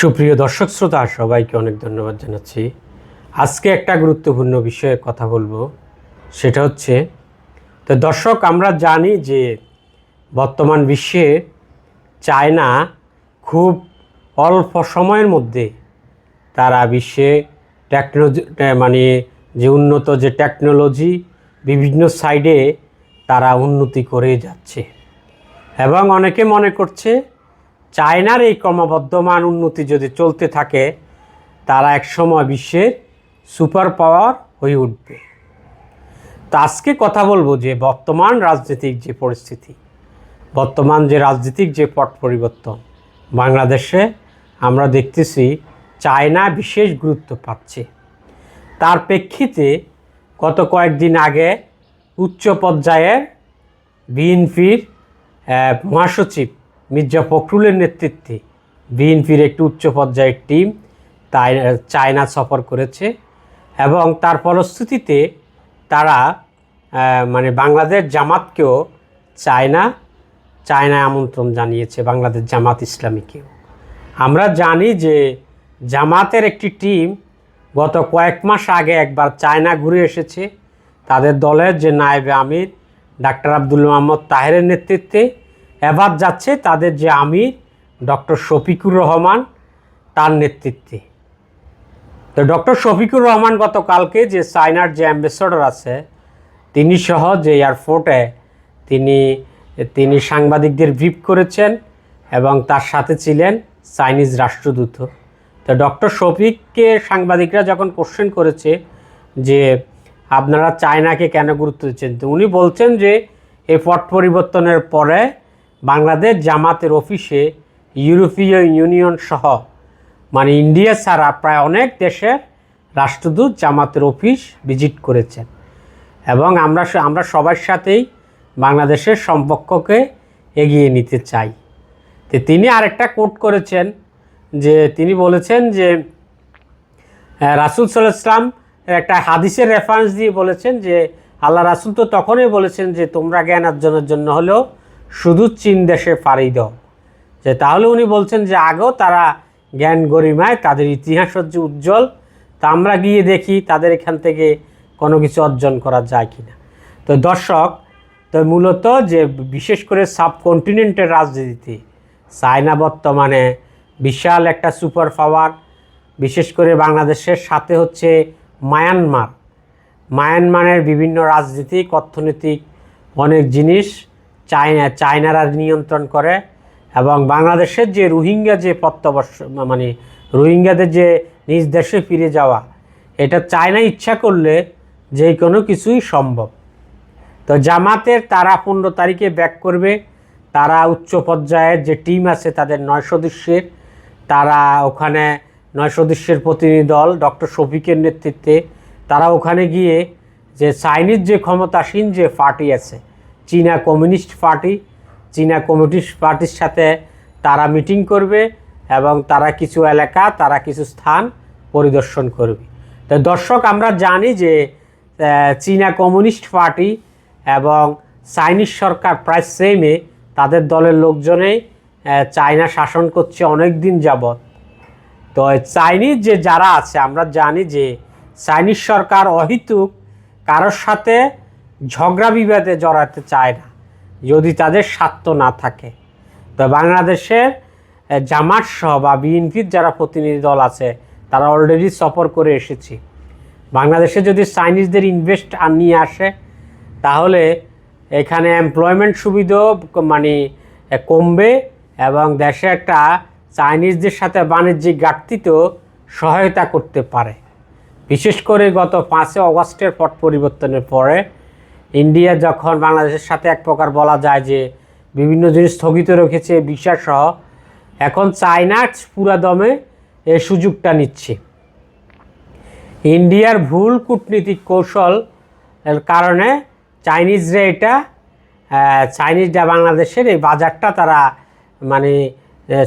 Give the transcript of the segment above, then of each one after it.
সুপ্রিয় দর্শক শ্রোতা, সবাইকে অনেক ধন্যবাদ জানাচ্ছি। আজকে একটা গুরুত্বপূর্ণ বিষয়ে কথা বলব, সেটা হচ্ছে, তো দর্শক, আমরা জানি যে বর্তমান বিশ্বে চায়না খুব অল্প সময়ের মধ্যে তারা বিশ্বে টেকনোলজি মানে যে উন্নত যে টেকনোলজি বিভিন্ন সাইডে তারা উন্নতি করে যাচ্ছে। এবং অনেকে মনে করছে চায়নার এই ক্রমবর্ধমান উন্নতি যদি চলতে থাকে, তারা একসময় বিশ্বের সুপার পাওয়ার হয়ে উঠবে। তো আজকে কথা বলব যে বর্তমান রাজনৈতিক যে পরিস্থিতি, বর্তমান যে রাজনৈতিক যে পট পরিবর্তন, বাংলাদেশে আমরা দেখতেছি চায়না বিশেষ গুরুত্ব পাচ্ছে। তার প্রেক্ষিতে গত কয়েকদিন আগে উচ্চ পর্যায়ের বিএনপির মহাসচিব মির্জা ফখরুলের নেতৃত্বে বিএনপির একটি উচ্চ পর্যায়ের টিম তাই চায়না সফর করেছে এবং তার ফলশ্রুতিতে তারা মানে বাংলাদেশ জামাতকেও চায়না, চায়নায় আমন্ত্রণ জানিয়েছে বাংলাদেশ জামাত ইসলামীকেও। আমরা জানি যে জামাতের একটি টিম গত কয়েক মাস আগে একবার চায়না ঘুরে এসেছে। তাদের দলের যে নায়েবে আমির ডাক্তার আব্দুল মোহাম্মদ তাহেরের নেতৃত্বে এবার যাচ্ছে তাদের যে আমির, ডক্টর শফিকুর রহমান, তার নেতৃত্বে। তো ডক্টর শফিকুর রহমান গতকালকে যে চায়নার যে অ্যাম্বাসেডর আছে, তিনি সহ যে এয়ারপোর্টে তিনি তিনি সাংবাদিকদের ব্রিফ করেছেন এবং তার সাথে ছিলেন চাইনিজ রাষ্ট্রদূত। তো ডক্টর শফিককে সাংবাদিকরা যখন কোশ্চেন করেছে যে আপনারা চায়নাকে কেন গুরুত্ব দিচ্ছেন, তো উনি বলছেন যে এই পট পরিবর্তনের পরে বাংলাদেশ জামাতের অফিসে ইউরোপীয় ইউনিয়ন সহ মানে ইন্ডিয়া ছাড়া প্রায় অনেক দেশের রাষ্ট্রদূত জামাতের অফিস ভিজিট করেছেন। এবং আমরা আমরা সবার সাথেই বাংলাদেশের সম্পর্ককে এগিয়ে নিতে চাই। তো তিনি আরেকটা কোট করেছেন যে, তিনি বলেছেন যে রাসুল সাল্লাহ ইসলাম একটা হাদিসের রেফারেন্স দিয়ে বলেছেন যে, আল্লাহ রাসুল তো তখনই বলেছেন যে, তোমরা জ্ঞান অর্জনের জন্য হলেও শুধু চীন দেশে পাড়ি দাও যে তাহলে উনি বলছেন যে আগেও তারা জ্ঞান গরিমায় তাদের ইতিহাস হচ্ছে উজ্জ্বল, তা আমরা গিয়ে দেখি তাদের এখান থেকে কোনো কিছু অর্জন করা যায় কি না তো দর্শক, তো মূলত যে বিশেষ করে সাবকন্টিনেন্টের রাজনীতিতে, চায়না বর্তমানে বিশাল একটা সুপার পাওয়ার, বিশেষ করে বাংলাদেশের সাথে হচ্ছে মায়ানমার। মায়ানমারের বিভিন্ন রাজনীতিক, অর্থনৈতিক অনেক জিনিস চায়না, চায়নারা নিয়ন্ত্রণ করে এবং বাংলাদেশের যে রোহিঙ্গা যে প্রত্যাবর্ষ মানে রোহিঙ্গাদের যে নিজ দেশে ফিরে যাওয়া, এটা চায়না ইচ্ছা করলে যে কোনো কিছুই সম্ভব। তো জামাতের তারা পনেরো তারিখে ব্যাক করবে। তারা উচ্চ পর্যায়ের যে টিম আছে তাদের নয় সদস্যের, তারা ওখানে নয় সদস্যের প্রতিনিধি দল ডক্টর শফিকের নেতৃত্বে, তারা ওখানে গিয়ে যে চাইনিজ যে ক্ষমতাসীন যে পার্টি আছে চীনা কমিউনিস্ট পার্টি, চীনা কমিউনিস্ট পার্টির সাথে তারা মিটিং করবে এবং তারা কিছু এলাকা, তারা কিছু স্থান পরিদর্শন করবে। তো দর্শক, আমরা জানি যে চীনা কমিউনিস্ট পার্টি এবং চাইনিজ সরকার প্রায় সেমে তাদের দলের লোকজনেই চায়না শাসন করছে অনেক দিন যাবৎ। তো চাইনিজ যে যারা আছে, আমরা জানি যে চাইনিজ সরকার অহিতুক কারোর সাথে ঝগড়া বিবাদে জড়াতে চায় না, যদি তাদের স্বার্থ না থাকে। তো বাংলাদেশের জামাত সহ বা বিএনপির যারা প্রতিনিধি দল আছে, তারা অলরেডি সফর করে এসেছি। বাংলাদেশে যদি চাইনিজদের ইনভেস্ট আর নিয়ে আসে, তাহলে এখানে এমপ্লয়মেন্ট সুবিধাও মানে কমবে এবং দেশে একটা চাইনিজদের সাথে বাণিজ্যিক ঘাটতিতেও সহায়তা করতে পারে। বিশেষ করে গত পাঁচই অগস্টের পট পরিবর্তনের পরে ইন্ডিয়া যখন বাংলাদেশের সাথে এক প্রকার বলা যায় যে বিভিন্ন জিনিস স্থগিত রেখেছে ভিসা সহ, এখন চায়না পুরা দমে এই সুযোগটা নিচ্ছে। ইন্ডিয়ার ভুল কূটনীতিক কৌশল এর কারণে চাইনিজরা এটা চাইনিজরা বাংলাদেশের এই বাজারটা তারা মানে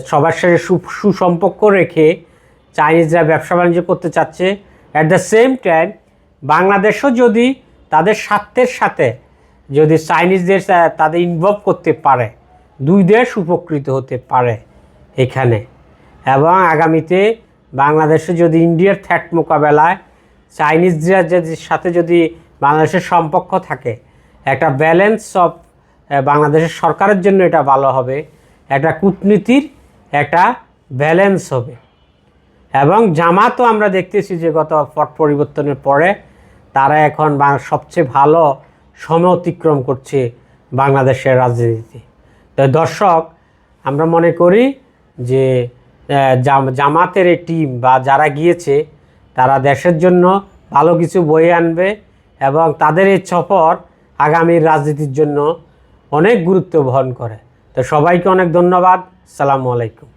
সবার সাথে সুসম্পর্ক রেখে চাইনিজরা ব্যবসা বাণিজ্য করতে চাচ্ছে। অ্যাট দ্য সেম টাইম বাংলাদেশও যদি তাদের স্বার্থের সাথে যদি চাইনিজদের তাদের ইনভলভ করতে পারে, দুই দেশ উপকৃত হতে পারে এখানে। এবং আগামীতে বাংলাদেশে যদি ইন্ডিয়ার থ্যাট মোকাবেলায় চাইনিজরা যদি সাথে যদি বাংলাদেশের সম্পর্ক থাকে, একটা ব্যালেন্স অফ বাংলাদেশের সরকারের জন্য এটা ভালো হবে, একটা কূটনীতির একটা ব্যালেন্স হবে। এবং জামাতও আমরা দেখতেছি যে গত পট পরিবর্তনের পরে তারা এখন সবচেয়ে ভালো সময় অতিক্রম করছে বাংলাদেশের রাজনীতিতে। তো দর্শক, আমরা মনে করি যে জাম- জামাতের এই টিম বা যারা গিয়েছে, তারা দেশের জন্য ভালো কিছু বয়ে আনবে এবং তাদের এই সফর আগামীর রাজনীতির জন্য অনেক গুরুত্ব বহন করে। তো সবাইকে অনেক ধন্যবাদ। সালামু আলাইকুম।